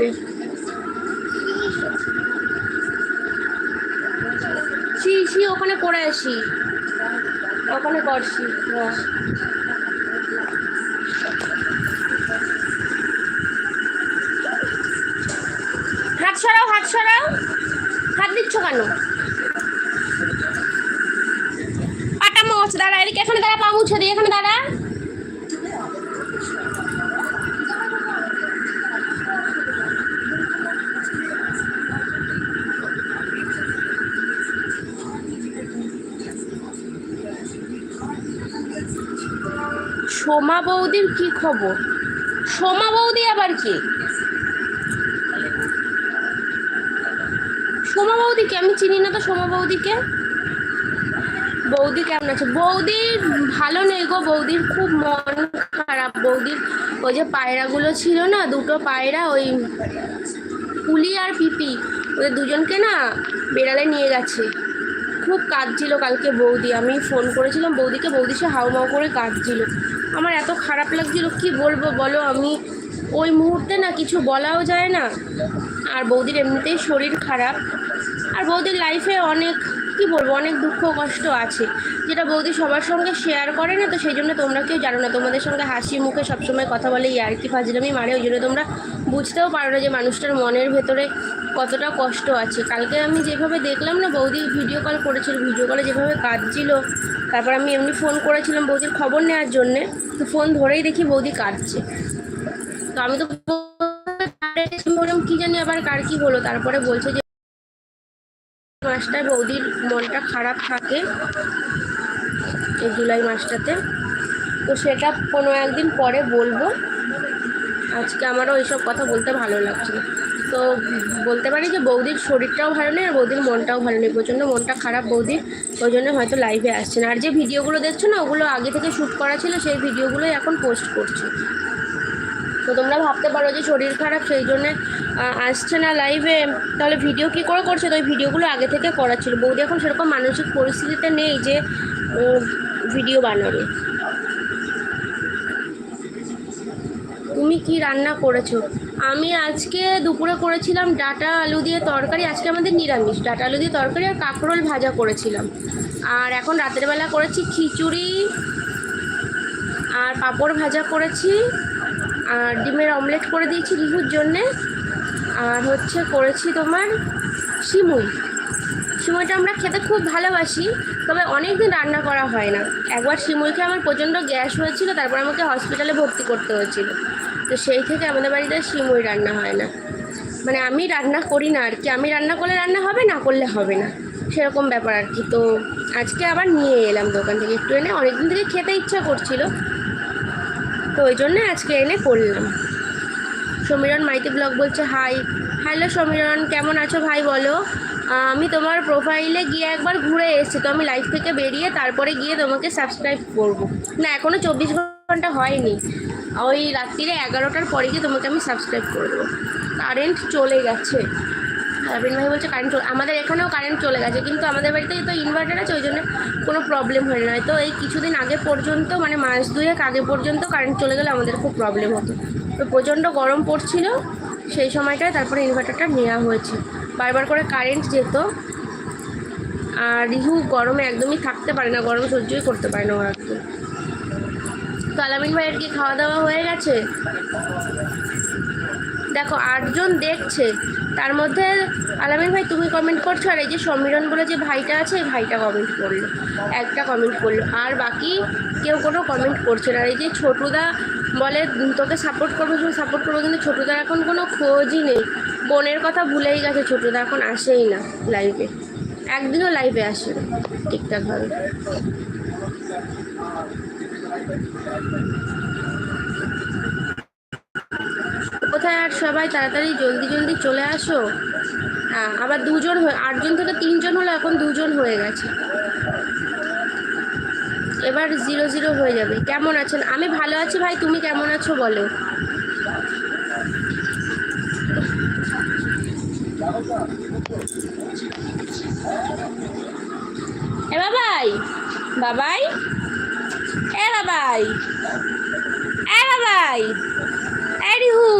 বাপরে C C ওখানে করে আসি ওখানে করছি হ্যাঁ হাত সরাও হাত সরাও। হাত দিচ্ছ কেন? পাটা মোচ, দাঁড়া, এদিকে এখানে দাঁড়া, পা মুছে দিই এখানে দাঁড়া। সোমা বৌদির কি খবর? সোমা বৌদি আবার কি? সোমা বৌদিকে, আমি চিনি না তো সোমা বৌদিকে। বৌদি কেমন আছে? বৌদির ভালো নেই গো, বৌদির খুব মন খারাপ। বৌদির ওই যে পায়রাগুলো ছিল না, দুটো পায়রা, ওই পুলি আর পিপি, ওদের দুজনকে না বেড়ালে নিয়ে গেছে। খুব কাঁদছিল কালকে বৌদি, আমি ফোন করেছিলাম বৌদিকে, বৌদি সে হাউমাউ করে কাঁদছিল। আমার এত খারাপ লাগছিল, কি বলব বলো আমি? ওই মুহূর্তে না কিছু বলাও যায় না। আর বৌদির এমনিতেই শরীর খারাপ। আর বৌদির লাইফে অনেক, কি বলব, অনেক দুঃখ কষ্ট আছে। যেটা বৌদি সবার সঙ্গে শেয়ার করে না, তো সেই জন্য তোমরা কেউ জানো না। তোমাদের সঙ্গে হাসি মুখে সবসময় কথা বলে ইয়ার কি ফাজলামি মারে, ওই জন্য তোমরা বুঝতেও পারো না যে মানুষটার মনের ভেতরে কতটা কষ্ট আছে। কালকে আমি যেভাবে দেখলাম না, বৌদি ভিডিও কল করেছিল ভিডিও কলে যেভাবে কাঁদছিল তারপর আমি এমনি ফোন করেছিলাম বৌদির খবর নেওয়ার জন্যে, তো ফোন ধরেই দেখি বৌদি কাঁদছে। তো আমি তো বললাম কি জানি আবার কার কি হলো? তারপরে বলছে যে, মাসটায় বৌদির মনটা খারাপ থাকে এই জুলাই মাসটাতে। তো সেটা কোনো একদিন পরে বলব। আজকে আমারও এইসব কথা বলতে ভালো লাগছে তো বলতে পারি যে বৌদির শরীরটাও ভালো নেই আর বৌদির মনটাও ভালো নেই, প্রচণ্ড মনটা খারাপ বৌদির, ওই জন্য হয়তো লাইভে আসছে না। আর যে ভিডিওগুলো দেখছ না, ওগুলো আগে থেকে শ্যুট করা ছিল, সেই ভিডিওগুলোই এখন পোস্ট করছি। তো তোমরা ভাবতে পারো যে শরীর খারাপ, সেই জন্যে আসছে না লাইভে তাহলে ভিডিও কি করে করছে? তো ওই ভিডিওগুলো আগে থেকে করা ছিল। বৌদি এখন সেরকম মানসিক পরিস্থিতিতে নেই যে ভিডিও বানাবে। তুমি কি রান্না করেছ? আমি আজকে দুপুরে করেছিলাম ডাটা আলু দিয়ে তরকারি, আজকে আমাদের নিরামিষ, ডাটা আলু দিয়ে তরকারি আর কাঁকরোল ভাজা করেছিলাম। আর এখন রাতের বেলা করেছি খিচুড়ি আর পাঁপড় ভাজা করেছি, আর ডিমের অমলেট করে দিয়েছি রিহুর জন্যে। আর হচ্ছে করেছি তোমার সিমুই শিমুইটা আমরা খেতে খুব ভালোবাসি, তবে অনেক দিন রান্না করা হয় না। একবার সিমুই খেয়ে আমার প্রচণ্ড গ্যাস হয়েছিল, তারপর আমাকে হসপিটালে ভর্তি করতে হয়েছিল। তো সেই থেকে আমাদের বাড়িতে সিমুই রান্না হয় না। মানে আমি রান্না করি না আর কি। আমি রান্না করলে রান্না হবে, না করলে হবে না। সেরকম ব্যাপার আর কি। তো আজকে আবার নিয়ে এলাম দোকান থেকে একটু এনে। অনেকদিন থেকে খেতে ইচ্ছা করছিল। তো ওই জন্যে আজকে এনে করলাম। সমীরণ মাইতি ব্লগ বলছে হাই হ্যালো সমীরণ, কেমন আছো ভাই বলো? আমি তোমার প্রোফাইলে গিয়ে একবার ঘুরে এসেছি। তো আমি লাইভ থেকে বেরিয়ে তারপরে গিয়ে তোমাকে সাবস্ক্রাইব করব। না এখনও চব্বিশ ঘণ্টা হয়নি। ওই রাত্রিরে এগারোটার পরে গিয়ে তোমাকে আমি সাবস্ক্রাইব করে দেবো। কারেন্ট চলে গেছে। রবীন ভাই বলছে কারেন্ট আমাদের এখানেও কারেন্ট চলে গেছে, কিন্তু আমাদের বাড়িতে তো ইনভার্টার আছে, ওই জন্য কোনো প্রবলেম হয় না তো এই কিছুদিন আগে পর্যন্ত মানে মাস দুয়েক আগে পর্যন্ত কারেন্ট চলে গেলে আমাদের খুব প্রবলেম হতো। তো প্রচণ্ড গরম পড়ছিল, সেই সময়টায় তারপরে ইনভার্টারটা নেওয়া হয়েছে। বারবার করে কারেন্ট যেত, আর রিহু গরমে একদমই থাকতে পারে না, গরম সহ্যই করতে পারে না ও একদম। তো আলামিন ভাইয়ের কি খাওয়া দাওয়া হয়ে গেছে? দেখো, আটজন দেখছে। তার মধ্যে আলামিন ভাই, তুমি কমেন্ট করছ, আর এই যে সমীরণ বলে যে ভাইটা আছে, এই ভাইটা কমেন্ট করল। একটা কমেন্ট করল। আর বাকি কেউ কোনো কমেন্ট করছে না। আর এই যে ছোটুদা বলে, তোকে সাপোর্ট করব তুমি সাপোর্ট করব, কিন্তু ছোটুদার এখন কোনো খোঁজই নেই। বোনের কথা ভুলেই গেছে, ছোটুদা এখন আসেই না লাইভে একদিনও লাইভে আসে না, ঠিকঠাকভাবে। কোথায় আর সবাই? তাড়াতাড়ি জলদি জলদি চলে আসো। হ্যাঁ আবার দুজন হয়ে, আটজন থেকে তিনজন হলো, এখন দুজন হয়ে গেছে। এবার জিরো জিরো হয়ে যাবে। কেমন আছেন? আমি ভালো আছি ভাই, তুমি কেমন আছো বলো? এ বাবাই বাবাই? এ বাবাই এ বাবাই এ রিহু